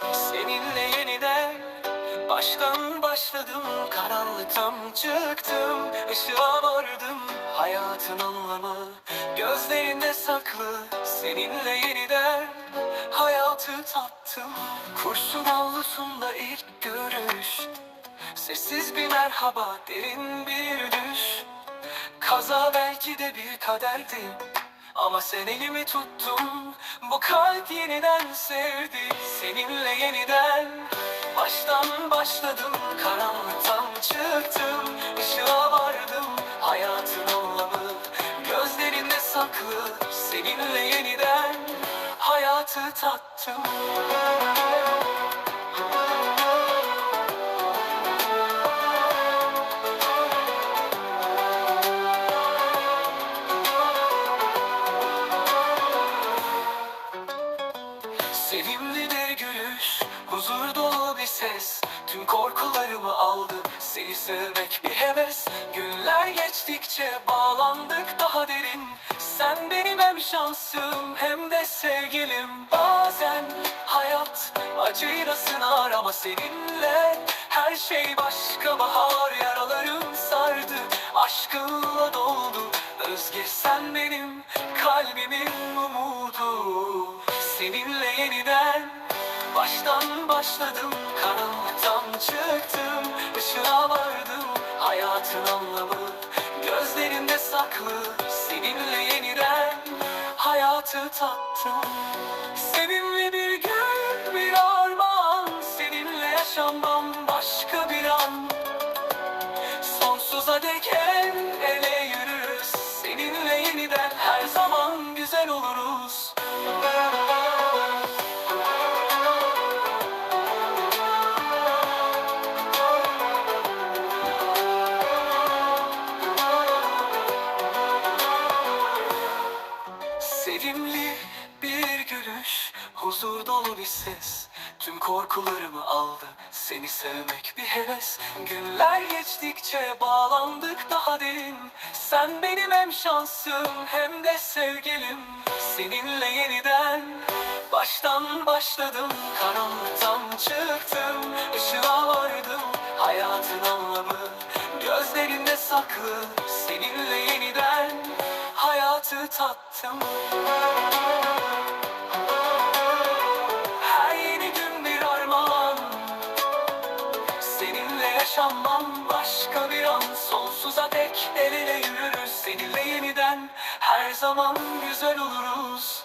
Seninle yeniden Baştan başladım Karanlıktan çıktım Işığa vardım Hayatın anlamı Gözlerinde saklı. Seninle yeniden Hayatı tattım Kurşun avlusunda ilk görüş. Sessiz bir merhaba Derin bir düş. Kaza belki de bir kaderdi Ama sen elimi tuttun Bu kalp yeniden sevdi. Seninle yeniden Baştan başladım Karanlıktan çıktım. Işığa vardım Hayatın anlamı Gözlerinde saklı. Seninle yeniden Hayatı tattım Sevimli bir gülüş, huzur dolu bir ses. Tüm korkularımı aldı, seni sevmek bir heves. Günler geçtikçe bağlandık daha derin. Sen benim hem şansım hem de sevgilim. Bazen hayat acıyla sınar ama seninle Her şey başka. Bahar yaralarım sardı Aşkınla doldu. Özge sen benim kalbimin umudu Seninle yeniden baştan başladım. Karanlıktan çıktım ışığa vardım. Hayatın anlamı gözlerinde saklı. Seninle yeniden hayatı tattım. Sevimli bir gün bir armağan Seninle yaşamam Sevimli bir gülüş, huzur dolu bir ses. Tüm korkularımı aldı, seni sevmek bir heves. Günler geçtikçe bağlandık daha derin. Sen benim hem şansım hem de sevgilim. Seninle yeniden baştan başladım. Karanlıktan çıktım, ışığa vardım. Hayatın anlamı gözlerinde saklı. Seninle tattım. Her yeni gün bir armağan. Seninle yaşamam başka bir an. Sonsuza dek el ele yürürüz. Seninle yeniden her zaman güzel oluruz